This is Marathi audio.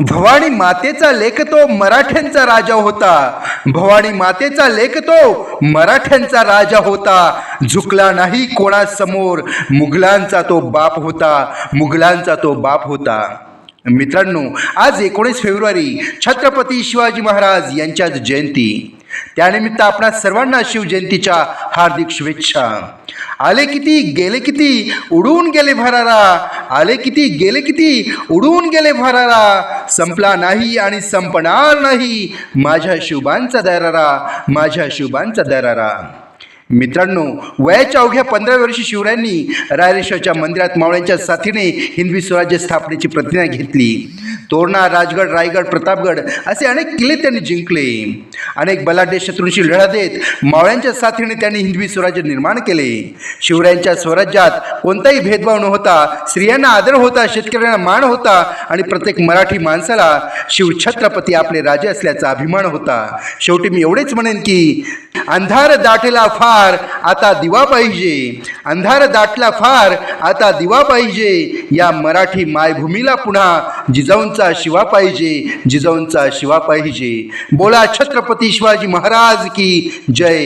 भवानी मातेचा लेख तो मराठ्यांचा राजा होता. भवानी मातेचा लेख तो मराठ्यांचा राजा होता. झुकला नाही कोणासमोर मुघलांचा तो बाप होता. मुघलांचा तो बाप होता. मित्रांनो आज एकोणीस फेब्रुवारी छत्रपती शिवाजी महाराज यांच्या जयंती. त्यानिमित्त आपणा सर्वांना शिवजयंतीच्या हार्दिक शुभेच्छा. आले किती गेले किती उडून गेले भरारा. आले किती गेले किती? उडून गेले फरारा. संपला नाही आणि संपणार नाही माझ्या शुभांचा दरारा माझ्या शुभांचा दरारा. मित्रांनो वयाच्या अवघ्या पंधरा वर्षी शिवरायांनी रायरेश्वरच्या मंदिरात मावळ्यांच्या साथीने हिंदवी स्वराज्य स्थापनेची प्रतिज्ञा घेतली. तोरणा राजगड रायगड प्रतापगड असे अनेक किल्ले त्यांनी जिंकले. अनेक बलाढ्य शत्रूंशी लढा देत मावळ्यांच्या साथीने त्यांनी हिंदवी स्वराज्य निर्माण केले. शिवरायांच्या स्वराज्यात कोणताही भेदभाव नव्हता स्त्रियांना आदर होता शेतकऱ्यांना मान होता आणि प्रत्येक मराठी माणसाला शिवछत्रपती आपले राजे असल्याचा अभिमान होता. शेवटी मी एवढेच म्हणेन की अंधार दाटला फार आता दिवा पाहिजे. अंधार दाटला फार आता दिवा पाहिजे. या मराठी मायभूमीला पुन्हा जिजाऊंचा शिवा पाहिजे जिजाऊंचा शिवा पाहिजे. बोला छत्रपती शिवाजी महाराज की जय.